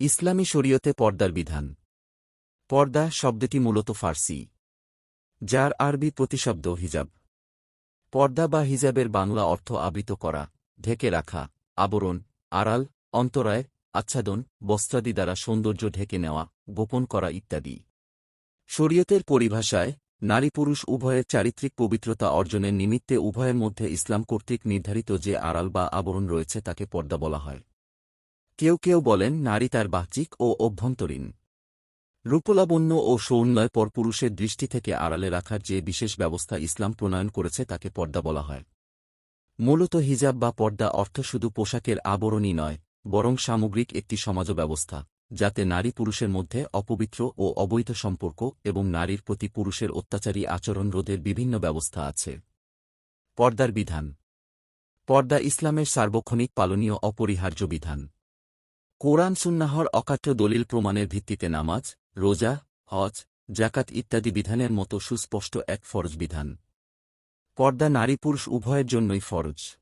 ইসলামী শরীয়তে পর্দার বিধান। পর্দা শব্দটি মূলত ফার্সি, যার আরবি প্রতিশব্দ হিজাব। পর্দা বা হিজাবের বাংলা অর্থ আবৃত করা, ঢেকে রাখা, আবরণ, আড়াল, অন্তরায়, আচ্ছাদন, বস্ত্রাদি দ্বারা সৌন্দর্য ঢেকে নেওয়া, গোপন করা ইত্যাদি। শরীয়তের পরিভাষায়, নারী পুরুষ উভয়ের চারিত্রিক পবিত্রতা অর্জনের নিমিত্তে উভয়ের মধ্যে ইসলাম কর্তৃক নির্ধারিত যে আড়াল বা আবরণ রয়েছে তাকে পর্দা বলা হয়। কেউ কেউ বলেন নারী তার বাহ্যিক ও অভ্যন্তরীণ। রূপলাবণ্য ও সৌন্নয় পরপুরুষের দৃষ্টি থেকে আড়ালে রাখার যে বিশেষ ব্যবস্থা ইসলাম প্রণয়ন করেছে তাকে পর্দা বলা হয়। মূলত হিজাব বা পর্দা অর্থ শুধু পোশাকের আবরণই নয়, বরং সামগ্রিক একটি সমাজ ব্যবস্থা, যাতে নারী পুরুষের মধ্যে অপবিত্র ও অবৈধ সম্পর্ক এবং নারীর প্রতি পুরুষের অত্যাচারী আচরণ রোধের বিভিন্ন ব্যবস্থা আছে। পর্দার বিধান। পর্দা ইসলামের সার্বক্ষণিক পালনীয় অপরিহার্য বিধান। কোরআন সুন্নাহর অকাট্য দলিল প্রমাণের ভিত্তিতে নামাজ, রোজা, হজ জাকাত ইত্যাদি বিধানের মতো সুস্পষ্ট এক ফরজ বিধান। পর্দা নারী পুরুষ উভয়ের জন্যই ফরজ।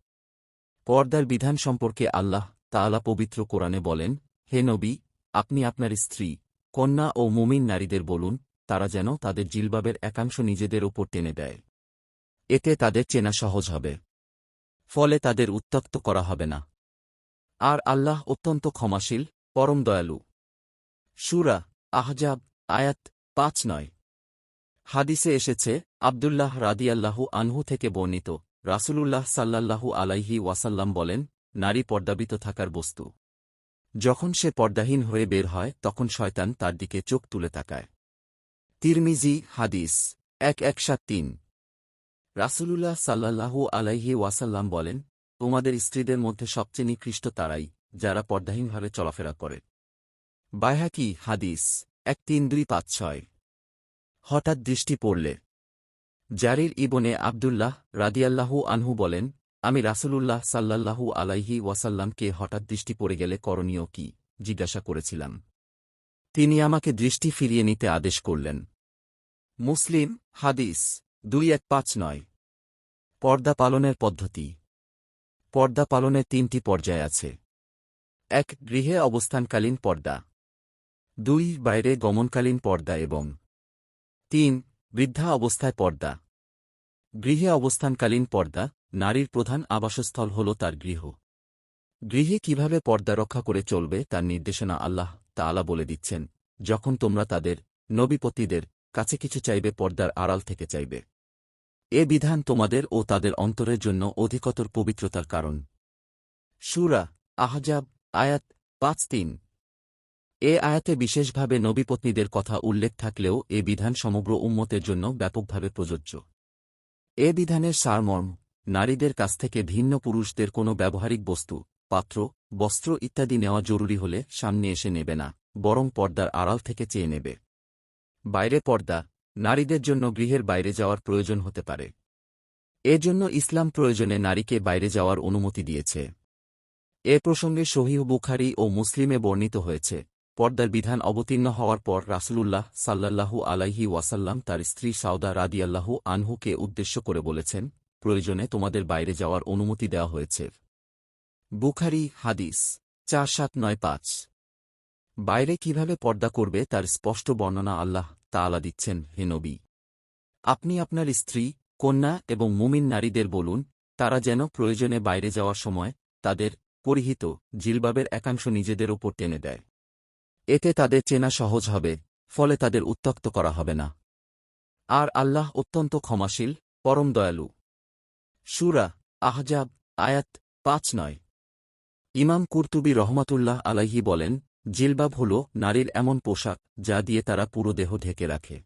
পর্দার বিধান সম্পর্কে আল্লাহ তাআলা পবিত্র কোরআনে বলেন, হে নবী, আপনি আপনার স্ত্রী, কন্যা ও মুমিন নারীদের বলুন, তারা যেন তাদের জিলবাবের একাংশ নিজেদের ওপর টেনে দেয়। এতে তাদের চেনা সহজ হবে। ফলে তাদের উত্তক্ত করা হবে না। আর আল্লাহ অত্যন্ত ক্ষমাশীল, পরম দয়ালু। সুরা আহজাব, আয়াত পাঁচ নয়। হাদিসে এসেছে, আবদুল্লাহ রাদিয়াল্লাহু আনহু থেকে বর্ণিত, রাসূলুল্লাহ সাল্লাল্লাহু আলাইহি ওয়াসাল্লাম বলেন, নারী পর্দাবিত থাকার বস্তু। যখন সে পর্দাহীন হয়ে বের হয়, তখন শয়তান তার দিকে চোখ তুলে তাকায়। তিরমিজি, হাদিস, এক এক সাত তিন। রাসূলুল্লাহ সাল্লাল্লাহু আলাইহি ওয়াসাল্লাম বলেন তোমাদের স্ত্রীদের মধ্যে সবচেয়ে নিকৃষ্ট তারাই, যারা পর্দাহীনভাবে চলাফেরা করে। বায়হাকি, হাদিস, এক তিন দুই পাঁচ ছয়। হঠাৎ দৃষ্টি পড়লে। জারির ইবনে আবদুল্লাহ রাদিয়াল্লাহু আনহু বলেন, আমি রাসূলুল্লাহ সাল্লাল্লাহু আলাইহি ওয়াসাল্লামকে হঠাৎ দৃষ্টি পড়ে গেলে করণীয় কি? জিজ্ঞাসা করেছিলাম। তিনি আমাকে দৃষ্টি ফিরিয়ে নিতে আদেশ করলেন। মুসলিম, হাদিস, দুই এক পাঁচ নয়। পর্দা পালনের পদ্ধতি। পর্দা পালনের তিনটি পর্যায় আছে। এক, গৃহে অবস্থানকালীন পর্দা। দুই, বাইরে গমনকালীন পর্দা এবং তিন, বৃদ্ধা অবস্থায় পর্দা। গৃহে অবস্থানকালীন পর্দা, নারীর প্রধান আবাসস্থল হল তার গৃহ। গৃহে কীভাবে পর্দা রক্ষা করে চলবে তার নির্দেশনা আল্লাহ তাআলা বলে দিচ্ছেন, যখন তোমরা তাদের নবীপতিদের কাছে কিছু চাইবে পর্দার আড়াল থেকে চাইবে। এ বিধান তোমাদের ও তাদের অন্তরের জন্য অধিকতর পবিত্রতার কারণ। সুরা আহজাব, আয়াত পাঁচ তিন এ আয়াতে বিশেষভাবে নবীপত্নীদের কথা উল্লেখ থাকলেও এ বিধান সমগ্র উম্মতের জন্য ব্যাপকভাবে প্রযোজ্য। এ বিধানের সারমর্ম, নারীদের কাছ থেকে ভিন্ন পুরুষদের কোনো ব্যবহারিক বস্তু, পাত্র, বস্ত্র ইত্যাদি নেওয়া জরুরি হলে সামনে এসে নেবে না, বরং পর্দার আড়াল থেকে চেয়ে নেবে। বাইরে পর্দা নারীদের জন্য গৃহের বাইরে যাওয়ার প্রয়োজন হতে পারে। এজন্য ইসলাম প্রয়োজনে নারীকে বাইরে যাওয়ার অনুমতি দিয়েছে। এ প্রসঙ্গে সহিহ বুখারি ও মুসলিমে বর্ণিত হয়েছে, পর্দার বিধান অবতীর্ণ হওয়ার পর রাসূলুল্লাহ সাল্লাল্লাহু আলাইহি ওয়াসাল্লাম তার স্ত্রী সাউদা রাদিয়াল্লাহু আনহুকে উদ্দেশ্য করে বলেছেন, প্রয়োজনে তোমাদের বাইরে যাওয়ার অনুমতি দেওয়া হয়েছে। বুখারি হাদিস চার সাত নয় পাঁচ। বাইরে কীভাবে পর্দা করবে তার স্পষ্ট বর্ণনা আল্লাহ তাআলা দিচ্ছেন, হে নবী। আপনি আপনার স্ত্রী, কন্যা এবং মুমিন নারীদের বলুন, তারা যেন প্রয়োজনে বাইরে যাওয়ার সময় তাদের পরিহিত জিলবাবের একাংশ নিজেদের ওপর টেনে দেয়। এতে তাদের চেনা সহজ হবে, ফলে তাদের উত্তক্ত করা হবে না। আর আল্লাহ অত্যন্ত ক্ষমাশীল, পরম দয়ালু। সুরা আহজাব, আয়াত পাঁচ নয়। ইমাম কুর্তুবি রহমাতুল্লাহ আলাইহি বলেন জিলবাব হল নারীর এমন পোশাক, যা দিয়ে তারা পুরো দেহ ঢেকে রাখে।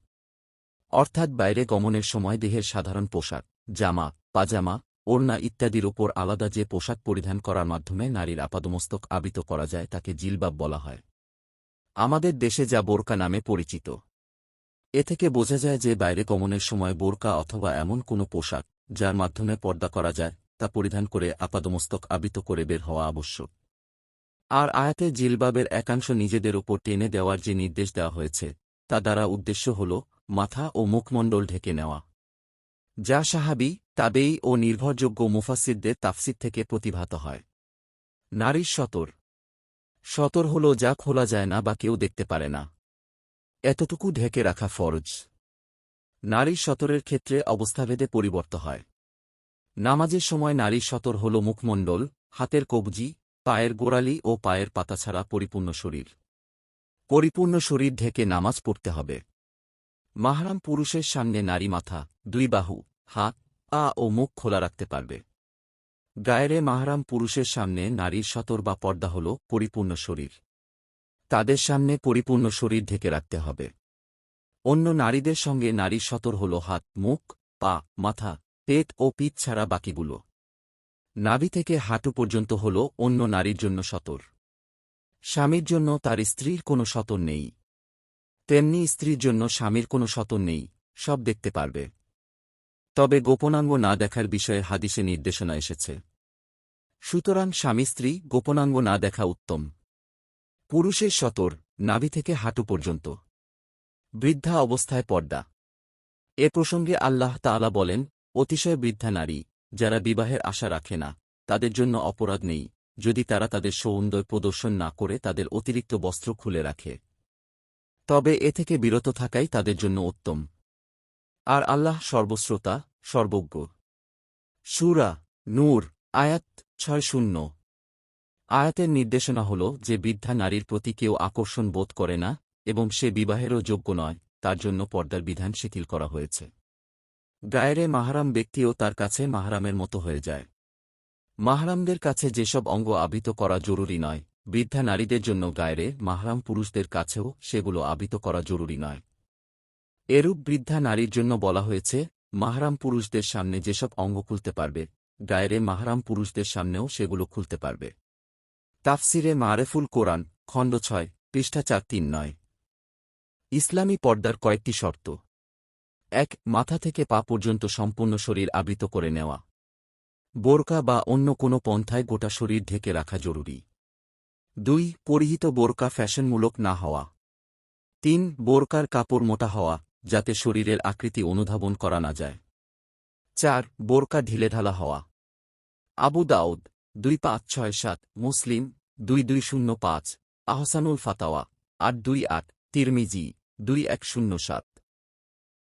অর্থাৎ বাইরে গমনের সময় দেহের সাধারণ পোশাক, জামা, পাজামা, ওড়না ইত্যাদির ওপর আলাদা যে পোশাক পরিধান করার মাধ্যমে নারীর আপাদমস্তক আবিত করা যায় তাকে জিলবাব বলা হয়। আমাদের দেশে যা বোরকা নামে পরিচিত। এ থেকে বোঝা যায় যে বাইরে গমনের সময় বোরকা অথবা এমন কোনো পোশাক, যার মাধ্যমে পর্দা করা যায়, তা পরিধান করে আপাদমস্তক আবিত করে বের হওয়া আবশ্যক। আর আয়াতে জিলবাবের একাংশ নিজেদের ওপর টেনে দেওয়ার যে নির্দেশ দেওয়া হয়েছে, তা দ্বারা উদ্দেশ্য হল মাথা ও মুখমণ্ডল ঢেকে নেওয়া। যা সাহাবি তাবেই ও নির্ভরযোগ্য মুফাসিদদের তাফসিদ থেকে প্রতিভাত হয়। নারীর সতর। সতর হল যা খোলা যায় না বা কেউ দেখতে পারে না। এতটুকু ঢেকে রাখা ফরজ। নারীর সতরের ক্ষেত্রে অবস্থাভেদে পরিবর্ত হয়। নামাজের সময় নারীর সতর হল মুখমণ্ডল, হাতের কবজি পায়ের গোড়ালি ও পায়ের পাতা ছাড়া পরিপূর্ণ শরীর। পরিপূর্ণ শরীর ঢেকে নামাজ পড়তে হবে। মাহরাম পুরুষের সামনে নারী মাথা, দুই বাহু, হাত, পা ও মুখ খোলা রাখতে পারবে। গায়েরে মাহরাম পুরুষের সামনে নারীর সতর বা পর্দা হল পরিপূর্ণ শরীর। তাদের সামনে পরিপূর্ণ শরীর ঢেকে রাখতে হবে। অন্য নারীদের সঙ্গে নারীর সতর হল হাত, মুখ, পা, মাথা, পেট ও পিঠ ছাড়া বাকিগুলো। নাভি থেকে হাঁটু পর্যন্ত হল অন্য নারীর জন্য সতর। স্বামীর জন্য তার স্ত্রীর কোনো সতর নেই। তেমনি স্ত্রীর জন্য স্বামীর কোনো সতর নেই, সব দেখতে পারবে। তবে গোপনাঙ্গ না দেখার বিষয়ে হাদিসে নির্দেশনা এসেছে। সুতরাং স্বামী স্ত্রী গোপনাঙ্গ না দেখা উত্তম। পুরুষের সতর নাভি থেকে হাঁটু পর্যন্ত। বৃদ্ধা অবস্থায় পর্দা। এ প্রসঙ্গে আল্লাহ তাআলা বলেন, অতিশয় বৃদ্ধা নারী। যারা বিবাহের আশা রাখে না, তাদের জন্য অপরাধ নেই। যদি তারা তাদের সৌন্দর্য প্রদর্শন না করে, তাদের অতিরিক্ত বস্ত্র খুলে রাখে। তবে এ থেকে বিরত থাকাই তাদের জন্য উত্তম। আর আল্লাহ সর্বশ্রোতা, সর্বজ্ঞ। সুরা নূর, আয়াত ছয় শূন্য আয়াতের নির্দেশনা হল যে বৃদ্ধা নারীর প্রতি কেউ আকর্ষণ বোধ করে না এবং সে বিবাহেরও যোগ্য নয়, তার জন্য পর্দার বিধান শিথিল করা হয়েছে। গায়েরে মাহারাম ব্যক্তিও তার কাছে মাহারামের মতো হয়ে যায়। মাহারামদের কাছে যেসব অঙ্গ আবৃত করা জরুরি নয়, বৃদ্ধা নারীদের জন্য গায়েরে মাহারাম পুরুষদের কাছেও সেগুলো আবৃত করা জরুরি নয়। এরূপ বৃদ্ধা নারীর জন্য বলা হয়েছে, মাহারাম পুরুষদের সামনে যেসব অঙ্গ খুলতে পারবে, গায়েরে মাহারাম পুরুষদের সামনেও সেগুলো খুলতে পারবে। তাফসিরে মারেফুল কোরআন, খণ্ড ছয়, পৃষ্ঠা চার, তিন, নয়। ইসলামী পর্দার কয়েকটি শর্ত। এক, মাথা থেকে পা পর্যন্ত সম্পূর্ণ শরীর আবৃত করে নেওয়া। বোরকা বা অন্য কোনো পন্থায় গোটা শরীর ঢেকে রাখা জরুরি। দুই, পরিহিত বোরকা ফ্যাশনমূলক না হওয়া। তিন, বোরকার কাপড় মোটা হওয়া, যাতে শরীরের আকৃতি অনুধাবন করা না যায়। চার, বোরকা ঢিলেঢালা হওয়া। আবু দাউদ, দুই পাঁচ ছয় সাত, মুসলিম, দুই দুই শূন্য পাঁচ, আহসানুল ফাতাওয়া, আট দুই আট, তিরমিজি, দুই এক শূন্য সাত।